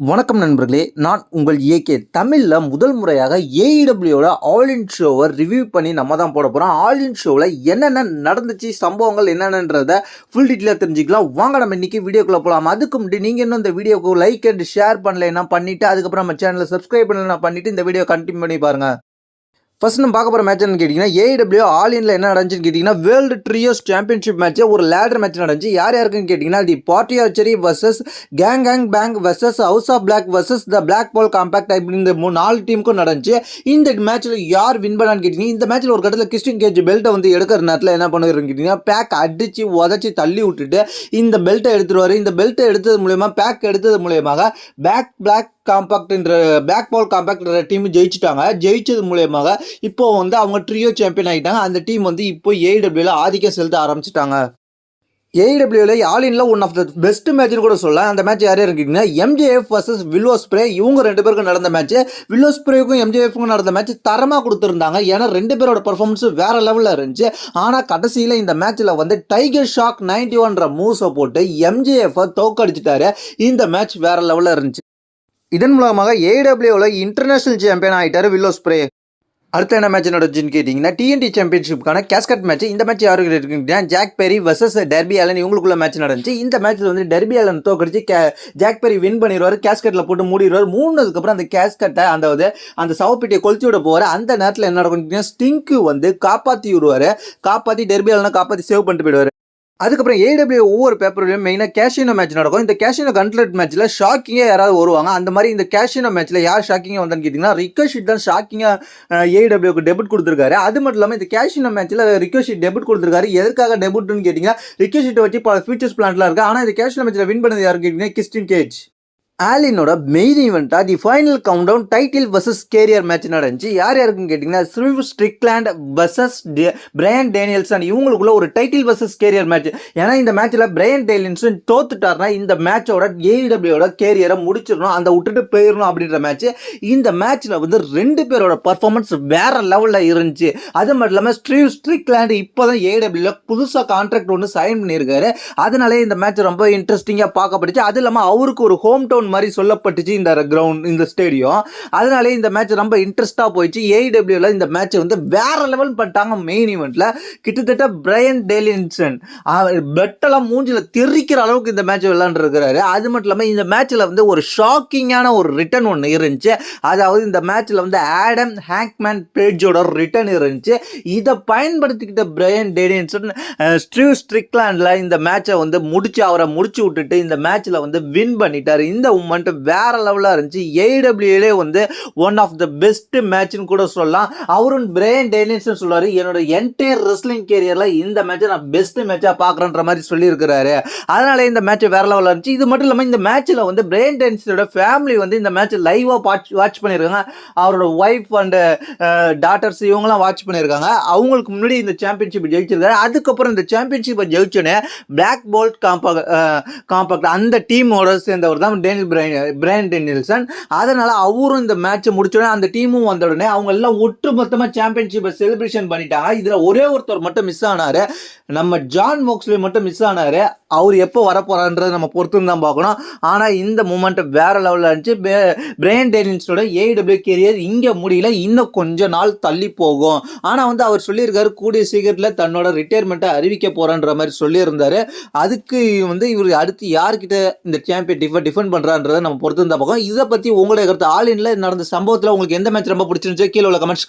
வணக்கம் நண்பர்களே நான் உங்கள் ஏகே. தமிழில் முதல் முறையாக ஏஇடபிள்யூட ஆல் இன் ஷோவை ரிவ்யூ பண்ணி நம்ம தான் போட போகிறோம் ஆல் இன் ஷோவில் என்னென்ன நடந்துச்சு சம்பவங்கள் என்னென்னன்றத ஃபுல் டீட்டெயிலாக தெரிஞ்சுக்கலாம். வாங்க நம்ம இன்னைக்கு வீடியோக்குள்ளே போகலாம் அதுக்கு முன்னாடி நீங்கள் இன்னும் இந்த வீடியோக்கு லைக் அண்ட் ஷேர் பண்ணலைன்னா பண்ணிவிட்டு அதுக்கப்புறம் நம்ம சேனலை சப்ஸ்கிரைப் பண்ணலாம் பண்ணிவிட்டு இந்த வீடியோ கண்டினியூ பண்ணி பாருங்கள் ஃபர்ஸ்ட் நம்ம பார்க்க போகிற மேட்ச் என்னன்னு கேட்டிங்கன்னா ஏடபிள்யூ ஆல் இன்ல என்ன நடந்துச்சுன்னு கேட்டிங்கன்னா வேர்ல்டு ட்ரியோஸ் சாம்பியன்ஷிப் மேட்ச் ஒரு லேடர் மேட்ச் நடந்துச்சு. யார் யாருக்குன்னு கேட்டிங்கன்னா the party archery versus gang gang bank versus House of Black versus the Blackpool compact இப்படி இந்த மூணு நாலு டீமுக்கும் நடந்துச்சு. இந்த மேட்ச்சில் யார் வின் பண்ணான்னு கேட்டிங்கன்னா இந்த மேட்ச்சில் ஒரு கட்டத்தில் கிறிஸ்டின் கேஜ் பெல்ட்டை வந்து எடுக்கிற நேரத்தில் என்ன பண்ணுறதுன்னு கேட்டிங்கன்னா பேக் அடித்து உதச்சி தள்ளி விட்டுட்டு இந்த பெல்ட்டை எடுத்துருவார் இந்த பெல்ட்டை எடுத்தது மூலயமா பேக் எடுத்தது மூலயமாக பேக் பிளாக் காம்பாக்ட்ன்ற பேக் பால் காம்பாக்ட்ன்ற டீம் ஜெயிச்சிட்டாங்க. ஜெயிச்சது மூலயமாக இப்போ வந்து அவங்க ட்ரியோ சாம்பியன் ஆகிட்டாங்க அந்த டீம் வந்து இப்போ ஏடபிள்யூல ஆதிக்கம் செலுத்த ஆரம்பிச்சிட்டாங்க. ஏடபிள்யூவில் all one of the best மேட்ச்னு கூட சொல்லலாம். அந்த மேட்ச் யாரே இருக்கீங்கன்னா எம்ஜேஎஃப் வர்சஸ் வில்லோ ஸ்ப்ரே இவங்க ரெண்டு பேருக்கும் நடந்த மேட்ச் வில்லோ ஸ்ப்ரேக்கும் எம்ஜேஎஃப்க்கும் நடந்த மேட்ச் தரமாக கொடுத்துருந்தாங்க. ஏன்னா ரெண்டு பேரோட பர்ஃபார்மன்ஸும் வேற லெவலில் இருந்துச்சு. ஆனால் கடைசியில் இந்த மேட்ச்சில் வந்து டைகர் ஷாக் நைன்டி ஒன்ற மூவ்ஸை போட்டு எம்ஜேஎஃப் தோக்கடிச்சிட்டாரு இந்த மேட்ச் வேற லெவலில் இருந்துச்சு. இதன் மூலமாக ஏடபிள்யூவில் இன்டர்நேஷனல் சாம்பியன் ஆகிட்டார் வில்லோ ஸ்ப்ரே அடுத்த என்ன மேட்ச் நடந்துச்சுன்னு கேட்டிங்கன்னா டிஎன்டி சாம்பியன்ஷிப்க்கான கேஸ்கட் மேட்ச் இந்த மேட்ச் யாருக்கு இருக்குன்னா Jack Perry versus Darby Allin இவங்களுக்குள்ள மேட்ச் நடந்துச்சு. இந்த மேட்ச்சில் வந்து டெர்பி ஆலன் தோக்கடிச்சு கே ஜாக் பெரி வின் பண்ணிடுவார் கேஸ்கட்டில் போட்டு மூடிடுவார். மூணுதுக்கப்புறம் அந்த கேஸ்கட்டை அந்த வந்து அந்த சவப்பெட்டியை கொளுத்தி விட போவார். அந்த நேரத்தில் என்ன நடக்கும் ஸ்டிங்க்கு வந்து காப்பாற்றி விடுவார். காப்பாற்றி டெர்பி ஆலனை காப்பாற்றி சேவ் பண்ணிட்டு போயிடுவார். அதுக்கப்புறம் ஏடபிள்யூ ஒவ்வொரு பேப்பர்லையும் மெயினாக கேஷினோ மேட்ச் நடக்கும். இந்த கேஷினோ கண்ட்ரட் மேட்ச்சில் ஷாக்கிங்காக யாராவது வருவாங்க? அந்த மாதிரி இந்த கேஷினோ மேட்ச்சில் யார் ஷாக்கிங்காக வந்தான்னு கேட்டிங்கன்னா ரிக்கோஷிட் தான் ஷாக்கிங்காக ஏடபிள்யூக்கு டெபிட் கொடுத்துருக்காரு. அது மட்டும் இல்லாமல் இந்த கேஷினோ மேட்ச்சில் ரிக்கோஷிட் டெபிட் கொடுத்துருக்காரு. எதுக்காக டெபிட்னு கேட்டிங்கன்னா ரிக்கோஷிட்டை வச்சு பல ஃபியூச்சர்ஸ் பிளான்லாம் இருக்குது ஆனால் இந்த கேஷினோ மேட்ச்சில் வின் பண்ணது யாருன்னு கேட்டிங்கன்னா கிறிஸ்டின் கேஜ் ஆலினோட main ஈவெண்ட்டாக the final count down title versus career match நடந்துச்சு. யார் யாருக்குன்னு கேட்டிங்கன்னா Swerve Strickland versus Bryan Danielson இவங்களுக்குள்ள ஒரு டைட்டில் வர்சஸ் கேரியர் மேட்ச் ஏன்னா இந்த மேட்ச்சில் பிரையன் டேனியல்சன் தோத்துட்டார்னா இந்த மேட்சோட ஏஇடபிள்யூட கேரியரை முடிச்சிடணும் அந்த விட்டுட்டு போயிடணும் அப்படின்ற மேட்ச் இந்த மேட்ச்சில் வந்து ரெண்டு பேரோட பர்ஃபார்மன்ஸ் வேற லெவலில் இருந்துச்சு. அது மட்டும் இல்லாமல் ஸ்ட்ரீவ் ஸ்ட்ரிக்லாண்ட் இப்போ தான் ஏஇடபிள்யூவில் புதுசாக கான்ட்ராக்ட் ஒன்று சைன் பண்ணியிருக்காரு. அதனாலே இந்த மேட்ச் ரொம்ப இன்ட்ரெஸ்டிங்காக பார்க்கப்படுச்சு அது இல்லாமல் அவருக்கு ஒரு ஹோம் டவுன் மாதிரி சொல்லப்பட்டுச்சு இந்த கிரவுண்ட் இந்த ஸ்டேடியம் அதனாலே இந்த மேட்ச் ரொம்ப இன்ட்ரெஸ்டாக போயிடுச்சு. ஏஇடபிள்யூவில் இந்த மேட்ச்சை வந்து வேற லெவல் பண்ணிட்டாங்க மெயின் ஈவெண்ட்டில் கிட்டத்தட்ட பிரையன் டேலின்சன் பெட்டெல்லாம் மூஞ்சில் தெரிக்கிற அளவுக்கு இந்த மேட்ச் விளாண்டுருக்கிறாரு அது மட்டும் இல்லாமல் இந்த மேட்ச்சில் வந்து ஒரு ஷாக்கிங்கான ஒரு ரிட்டர்ன் ஒன்று இருந்துச்சு. அதாவது இந்த மேட்ச்சில் வந்து ஆடம் ஹேங்க்மேன் பேஜோட ரிட்டர்ன் இருந்துச்சு. இதை பயன்படுத்திக்கிட்ட பிரையன் டேலின்சன் ஸ்ட்ரீவ் ஸ்ட்ரிக்லாண்டில் இந்த மேட்சை வந்து முடிச்சு அவரை முடிச்சு விட்டுட்டு இந்த மேட்ச்சில் வந்து வின் பண்ணிட்டார். இந்த மூமெண்ட் வேற லெவலாக இருந்துச்சு. ஏடபிள்யூலே வந்து ஒன் ஆஃப் த பெஸ்ட் மேட்ச்னு கூட சொல்லலாம். அவரும் பிரேன் டேனியல்ஸ்னு சொல்லுவார். என்னோட என்டையர் ரெஸ்லிங் கேரியரில் இந்த மேட்சை நான் பெஸ்ட் மேட்சாக பார்க்குறேன்ற மாதிரி சொல்லியிருக்கிறாரு. அதனால இந்த மேட்ச் வேற லெவலாக இருந்துச்சு. இது மட்டும் இல்லாமல் இந்த மேட்ச்சில் வந்து பிரேன் டேனியல்ஸோட ஃபேமிலி வந்து இந்த மேட்ச் லைவாக வாட்ச் வாட்ச் பண்ணியிருக்காங்க. அவரோட ஒய்ஃப் அண்டு டாட்டர்ஸ் இவங்களாம் வாட்ச் பண்ணியிருக்காங்க. அவங்களுக்கு முன்னாடி இந்த சாம்பியன்ஷிப் ஜெயிச்சிருக்காரு. அதுக்கப்புறம் இந்த சாம்பியன்ஷிப்பை ஜெயிச்சோன்னே பிளாக் போல்ட் காம்பாக் காம்பாக்ட் அந்த டீமோட சேர்ந்தவர் தான் டேனியல் பிரைன் பிரைன் டெனில்சன் அதனால் அவரும் இந்த மேட்ச்சை முடிச்சோடனே அந்த டீமும் வந்த உடனே அவங்க எல்லாம் ஒட்டு மொத்தமாக சாம்பியன்ஷிப்பை செலிப்ரேஷன் பண்ணிட்டாங்க. இதில் ஒரே ஒருத்தர் மட்டும் மிஸ் ஆனார். நம்ம ஜான் மோக்ஸ்லி மட்டும் மிஸ் ஆனார். அவர் எப்போ வரப்போகிறான்றதை நம்ம பொறுத்து தான் பார்க்கணும். ஆனால் இந்த மூமெண்ட் வேற லெவலில் இருந்துச்சு. பிரைன் டெனில்ஸோட ஏடபிள்யூ கேரியர் இங்கே முடியல. இன்னும் கொஞ்ச நாள் தள்ளி போகும். ஆனால் வந்து அவர் சொல்லியிருக்காரு கூடிய சீக்கிரத்தில் தன்னோட ரிட்டையர்மெண்ட்டை அறிவிக்க போகிறன்ற மாதிரி சொல்லியிருந்தாரு. அதுக்கு வந்து இவர் அடுத்து யார்கிட்ட இந்த சாம்பியன் டிஃபன் டிஃபன் பண்ணுறான்றதை நம்ம பொறுத்து தான் பார்க்கணும். இதை பற்றி உங்களுடைய கருத்து. ஆல் இன்ல நடந்த சம்பவத்தில் உங்களுக்கு எந்த மேட்ச் ரொம்ப பிடிச்சிருந்துச்சோ கீழே உள்ள கமெண்ட்ஸ்